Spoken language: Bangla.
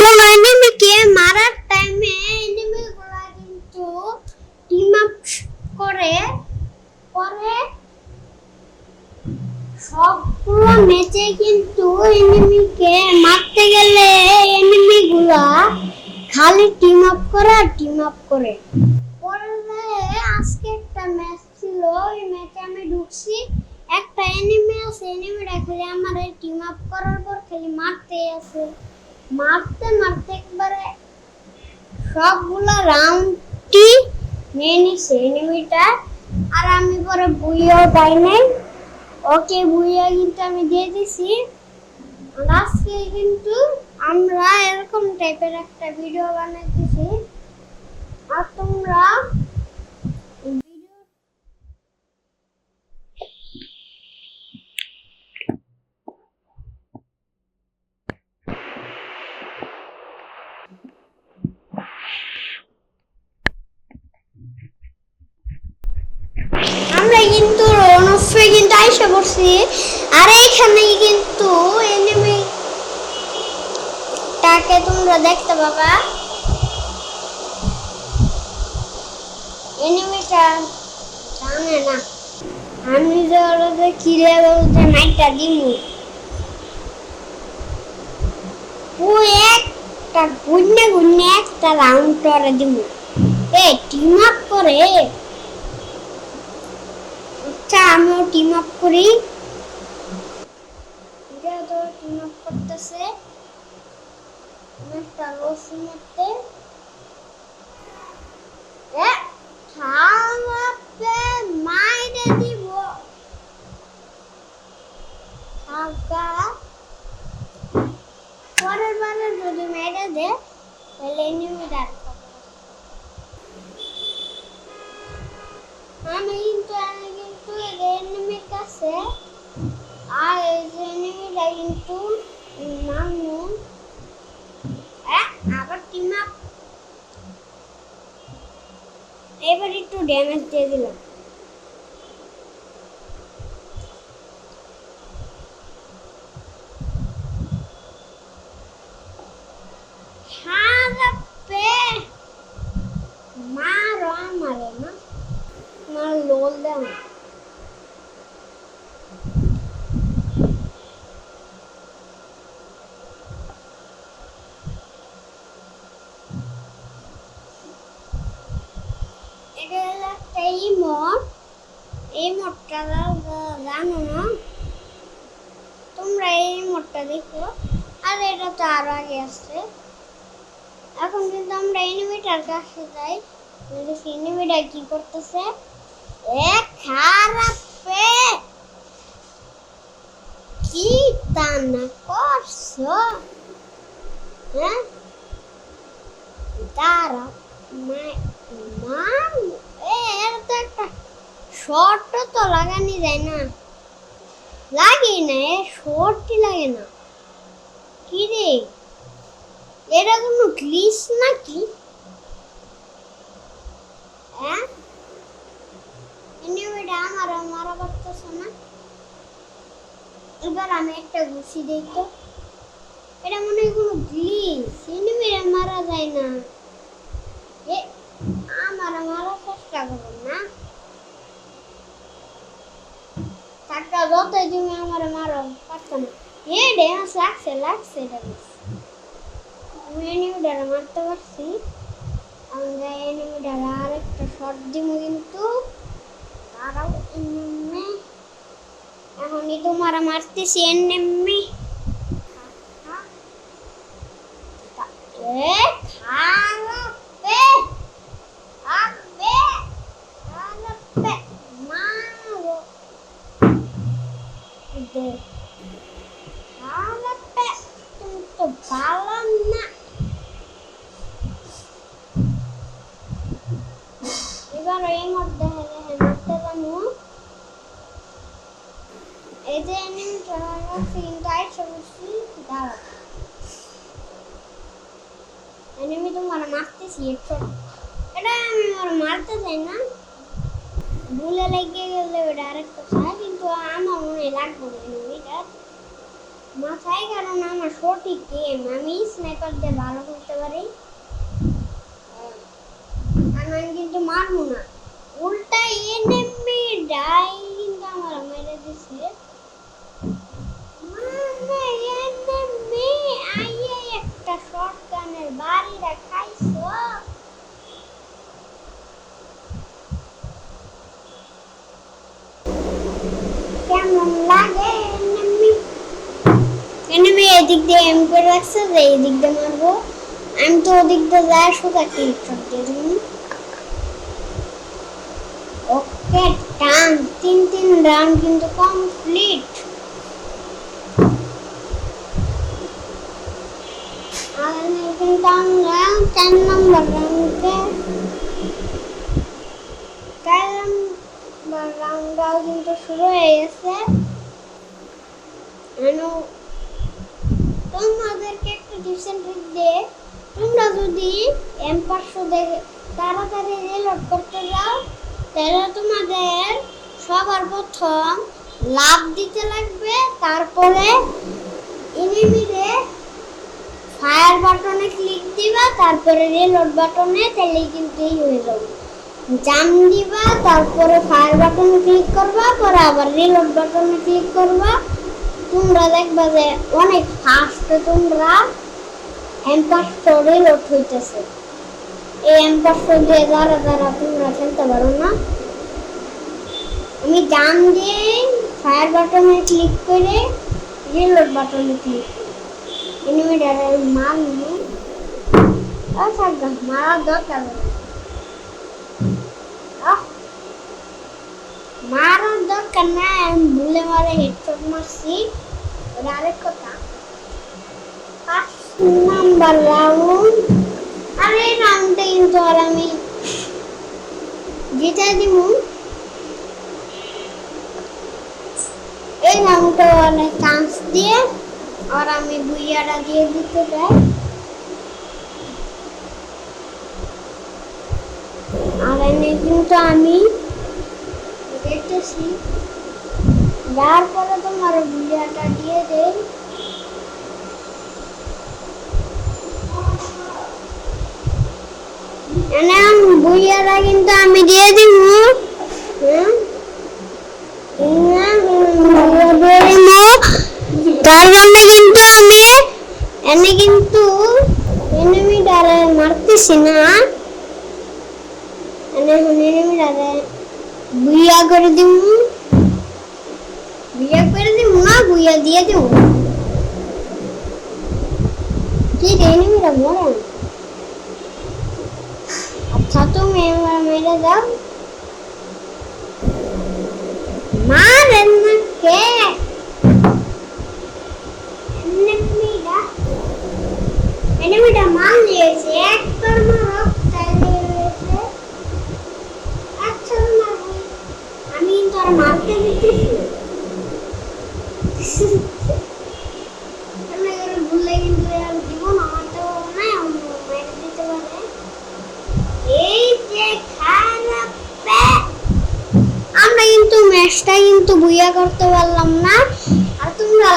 কোন এনিমিকে মারার টাইমে এনিমিগুলা কিন্তু টিম আপ করে। পরে সবগুলো ম্যাচে কিন্তু এনিমিকে মারতে গেলে এনিমিগুলা খালি টিম আপ করে আর টিম আপ করে। আজকে একটা ম্যাচ ছিল, ওই ম্যাচে আমি ঢুকছি। একটা এনিমি আছে এনিমিটা খালি আমার টিম আপ করার পর খালি মারতেই আছে। মারতে মারতে একবারে সবগুলো রাউন্ডটি নিয়ে নিছে এনিমিটা আর আমি পরে বুইও পাই নাই। ওকে বুইয়া কিন্তু আমি দিয়ে দিছি। আজকে কিন্তু আমরা এরকম টাইপের একটা ভিডিও বানাইতেছি। আর তোমরা ভিডিও আমরা কিন্তু রনফে কিন্তু আইসা পড়ছি। আর এইখানে কিন্তু এনিমি টাকে তোমরা দেখতে পাবা। এনিমিটা জানে না। আমি যে ওরা কি লেভেল যে নাইটটা দিমু। ও একটা গুন্নে গুন্নে একটা রাউন্ড করে দিমু। এ টিম আপ করে। আচ্ছা আমিও টিম আপ করি। এটা তো টিম আপ করতেছে। একটা রসি মধ্যে এ দিব। খাওয়া পরের বারে যদি মেরে দে, তাহলে নিউডার আমি কিন্তু আমি কিন্তু এনিমির কাছে আর এই যে কিন্তু নামু আবার টিম এবার একটু ড্যামেজ দিয়ে দিলাম খারাপে মারো আমারে না আমার লোল দেন এটা একটা ইমোট এই জানো না? তোমরা এই মোটটা দেখো। আর এটা তো আরও আগে আসছে এখন কিন্তু আমরা এনিমিটার কাছে যাই। দেখি এনিমিটার কি করতেছে? এ খারাপে কি তানা করছ? হ্যাঁ? দাঁড়া মা- এ এর তো একটা শর্ট তো লাগানি যায় না। লাগে না, এ শর্টই লাগে না। কি এটা কোনো গ্লিস নাকি? আমার মারা পারতেছে না। এবার আমি একটা ঘুষি দিই তো। এটা মনে হয় কোনো গ্লিস এনিমিরা মারা যায় না। এ আমার মারার চেষ্টা করো না। টাকা এনিমিটার মারতে পারছি। আমরা এনিমিটার আর একটা শট কিন্তু তারাও এনিমি এখনই তোমার মারতেছি এনিমি 对。চাই কিন্তু আমার মনে লাগবে না এনিমিটা মাথায় কারণ আমার সঠিক গেম আমি স্নাইপার ভালো করতে পারি আমি কিন্তু মারবো না। উল্টা এনিমি ডাই কিন্তু আমার মেরে দিছে মানে এনিমি আইয়ে একটা শটগানের বাড়িটা খাইছো কেমন লাগে এনিমি এনিমি এদিক দিয়ে এম করে রাখছে যে এই দিক দিয়ে মারবো। আমি তো ওদিক দিয়ে যাই সোজা ক্লিক শট দিয়ে দিই ওকে টান তিন তিন রাউন্ড কিন্তু কমপ্লিট কিন্তু চার নম্বর রাউন্ডে চার নম্বর কিন্তু শুরু হয়ে গেছে। দিয়ে তোমরা যদি এম পাঁচশো তাড়াতাড়ি রিলোড করতে যাও, তাহলে তোমাদের সবার প্রথম লাভ দিতে লাগবে। তারপরে এনিমিরে ফায়ার বাটনে ক্লিক দিবা, তারপরে রিলোড বাটনে তাহলেই কিন্তু এই হয়ে যাবে। জাম দিবা, তারপরে ফায়ার বাটনে ক্লিক করবা, পরে আবার রিলোড বাটনে ক্লিক করবা। তোমরা দেখবা যে অনেক ফাস্ট তোমরা এম্পারশো রিলোড হইতেছে এই এম্পারশো দিয়ে যারা তোমরা খেলতে পারো না আমি জাম দিয়ে ফায়ার বাটনে ক্লিক করে রিলোড বাটনে ক্লিক এনিমিটার মারবো মারার দরকার মারার দরকার নাই আমি ভুলে মারে হেডশট মারছি আরেক কথা রাউন্ড আর এই রাউন্ডে কিন্তু আর আমি। জিতে দিব এই রাউন্ডটা অনেক চান্স দিয়ে আর আমি বুইয়াটা দিয়ে দিতে চাই আর এনে কিন্তু আমি দেখতেছি যার পরে তোমার বুইয়াটা দিয়ে দেই। এনে বুইয়াটা কিন্তু আমি দিয়ে দিব হ্যাঁ? তার জন্য কিন্তু আমি এনে কিন্তু এনিমি ডারে মারতেছি না। এনে এনিমি ডারে বুইয়া করে দিব বুইয়া করে বুইয়া দিয়ে দিব কি এনিমিটা মরে। তুমি মেরে দাও। মারেন না কে এনিমিটা এনিমিটা দিয়েছে একবার মারো মারবো আমি কিন্তু আর দিতেছি না। আমি এগুলো ভুলে কিন্তু আর দিব না মারতে পারব না অন্য মেরে দিতে পারে এই যে খারাপ ম্যাচটা কিন্তু বুইয়া করতে পারলাম না।